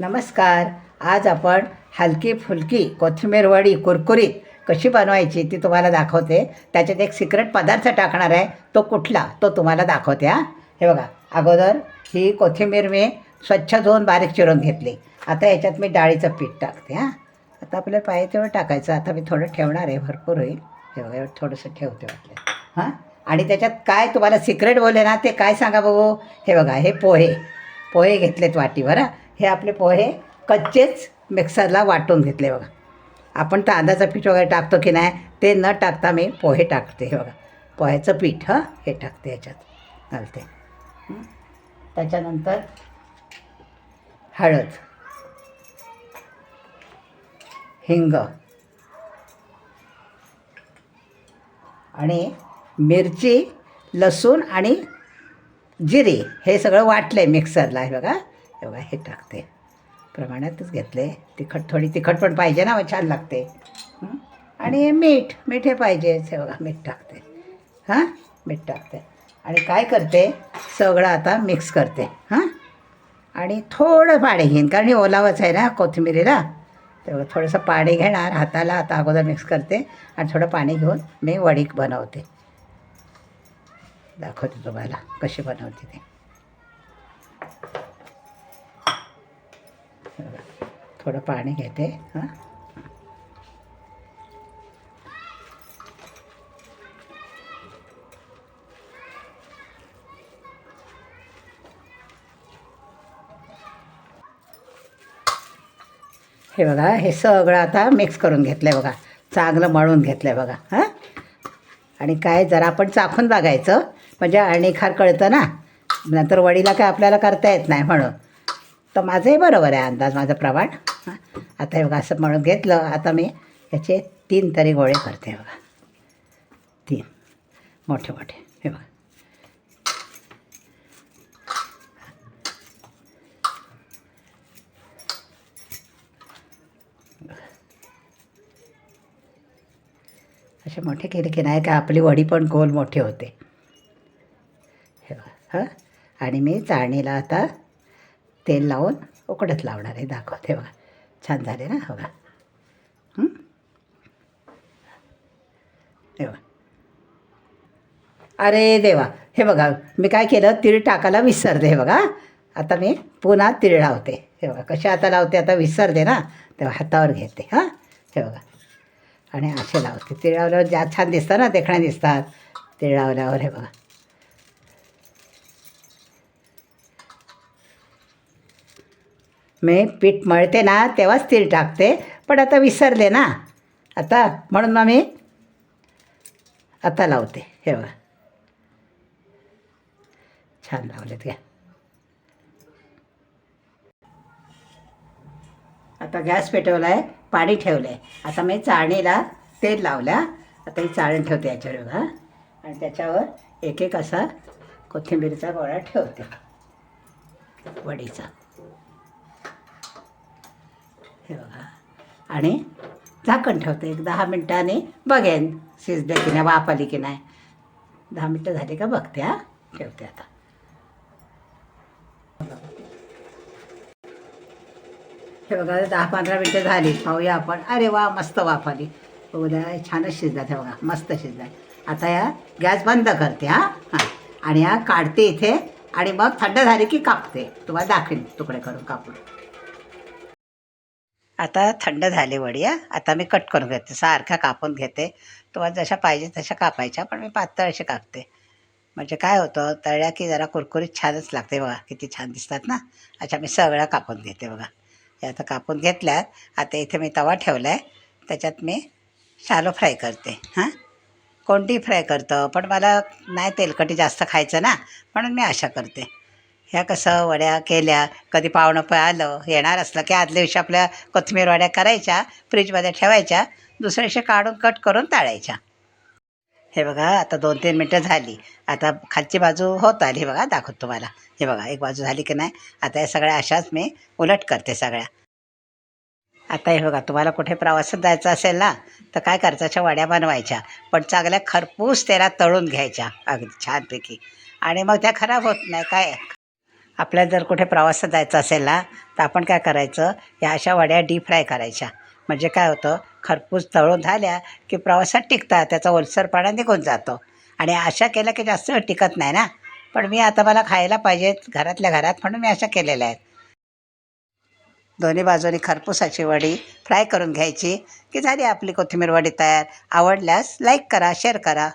नमस्कार. आज आपण हलकी फुलकी कोथिंबीर वडी कुरकुरीत कशी बनवायची ती तुम्हाला दाखवते. त्याच्यात एक सिक्रेट पदार्थ टाकणार आहे. तो कुठला? तो तुम्हाला दाखवते हां. हे बघा अगोदर ही कोथिंबीर मी स्वच्छ धुवून बारीक चिरून घेतली. आता याच्यात मी डाळीचं पीठ टाकते हां. आता आपल्याला पाहिजे तेवढं टाकायचं. आता मी थोडं ठेवणार आहे भरपूर होईल. हे बघा थोडंसं ठेवते वाटलं हां. आणि त्याच्यात काय तुम्हाला सिक्रेट बोलले ना ते काय सांगा बघू. हे बघा हे पोहे. पोहे घेतलेत वाटीवर हां. हे आपले पोहे कच्चेच मिक्सरला वाटून घेतले बघा. आपण तांदळाचं पीठ वगैरे टाकतो की नाही ते न टाकता मी पोहे टाकते हे बघा. पोह्याचं पीठ हं हे टाकते याच्यात. घालते त्याच्यानंतर हळद हिंग आणि मिरची लसूण आणि जिरे हे सगळं वाटलं आहे मिक्सरला हे बघा. बघा हे टाकते. प्रमाणातच घेतले. तिखट थोडी तिखट पण पाहिजे ना छान लागते. आणि मीठ मीठ हे पाहिजेच हे बघा मीठ टाकते. हां? मीठ टाकते. आणि काय करते? सगळं आता मिक्स करते. हां? आणि थोडं पाणी घेईन. कारण हे ओलावंच आहे ना कोथिंबिरीला. तेवढं थोडंसं पाणी घेणार. हाताला आता अगोदर मिक्स करते. आणि थोडं पाणी घेऊन मी वडीक बनवते. दाखवते तुम्हाला कशी बनवते ते हे बघा. थोडं पाणी घेते हां. हे बघा हे सगळं आता मिक्स करून घेतलं आहे बघा. चांगलं मळून घेतलं आहे बघा हां. आणि काय जरा आपण चाखून बघायचं. म्हणजे अणिखार कळतं ना. नंतर वडीला काय आपल्याला करता येत नाही म्हणून. तर माझंही बरोबर आहे अंदाज माझं प्रमाण. हां. आता हे बघा असं म्हणून घेतलं. आता मी याचे तीन तरी गोळे करते बघा. तीन. मोठे मोठे. हे बघा. असे मोठे केले की नाही का आपली वडी पण गोल मोठे होते. हे बघा. हां. आणि मी चाळणीला आता तेल लावून उकडत लावणार आहे. दाखवते बघा. छान झाले ना? हो बघा. हं? अरे देवा. हे बघा मी काय केलं? तीळ टाकायला विसरते हे बघा. आता मी पुन्हा तीळ लावते. हे बघा कसे आता लावते? आता विसरते ना? तेव्हा हातावर घेते. हां? हे बघा. आणि असे लावते. तीळ लावल्यावर ज्या छान दिसतं ना? देखण्या दिसतात. तीळ लावल्यावर हे बघा. मी पीठ मळते ना तेव्हाच तीळ टाकते. पण आता विसरले ना. आता म्हणून मग मी आता लावते. हे बघा. छान लावलेत घ्या. आता गॅस पेटवला आहे पाणी ठेवलं आहे आता मी चाळणीला तेल लावल्या आता ही चाळण ठेवते याच्यावर बघा. आणि त्याच्यावर एक एक असा कोथिंबीरचा गोळा ठेवते. वडीचा. हे बघा आणि झाकण ठेवते. एक दहा मिनटाने बघेन शिजले की नाही वाफ आली की नाही. दहा मिनटं झाली का बघते हा. ठेवते आता. हे बघा दहा पंधरा मिनटं झाली. पाहूया आपण. अरे वा मस्त वाफ आली उद्या छानच शिजतात हे बघा. मस्त शिजतात आता या गॅस बंद करते हां. हां. आणि या काढते इथे. आणि मग थंड झाली की कापते. तुम्हाला दाखवेन तुकडे करून कापून. आता थंड झाली वडी हा. आता मी कट करून घेते. सारख्या कापून घेते. तुम्हाला जशा पाहिजे तशा कापायच्या पण मी पातळ असे कापते. म्हणजे काय होतं तळ्या की जरा कुरकुरीत छानच लागते बघा. किती छान दिसतात ना. अच्छा मी सगळ्या कापून घेते बघा. हे आता कापून घेतल्यात. आता इथे मी तवा ठेवला आहे त्याच्यात मी शालो फ्राय करते. हां? कोणती फ्राय करतं. पण मला नाही तेलकटी जास्त खायचं ना. म्हणून मी अशा करते. ह्या कसं वड्या केल्या? कधी पाहुणं प आलं येणार असलं की आदल्या दिवशी आपल्या कोथिंबीर वड्या करायच्या फ्रीजमध्ये ठेवायच्या दुसऱ्या दिवशी काढून कट करून ताळायच्या. हे बघा आता दोन तीन मिनटं झाली. आता खालची बाजू होत आली बघा दाखवतो तुम्हाला. हे बघा एक बाजू झाली की नाही? आता या सगळ्या अशाच मी उलट करते सगळ्या. आता हे बघा तुम्हाला कुठे प्रवासात जायचं असेल ना तर काय करायचं वड्या बनवायच्या? पण चांगल्या खरपूस त्याला तळून घ्यायच्या. अगदी छानपैकी. आणि मग त्या खराब होत नाही काय? आपल्याला जर कुठे प्रवासात जायचं असेल ना तर आपण काय करायचं या अशा वड्या डीप फ्राय करायच्या. म्हणजे काय होतं खरपूस तळून झाल्या की प्रवासात टिकतात त्याचा ओलसरपणा निघून जातो. आणि अशा केल्या की जास्त टिकत नाही ना. पण मी आता मला खायला पाहिजेत घरातल्या घरात म्हणून मी अशा केलेल्या आहेत. दोन्ही बाजूनी खरपुसाची वडी फ्राय करून घ्यायची की झाली आपली कोथिंबीर वडी तयार. आवडल्यास लाईक करा शेअर करा.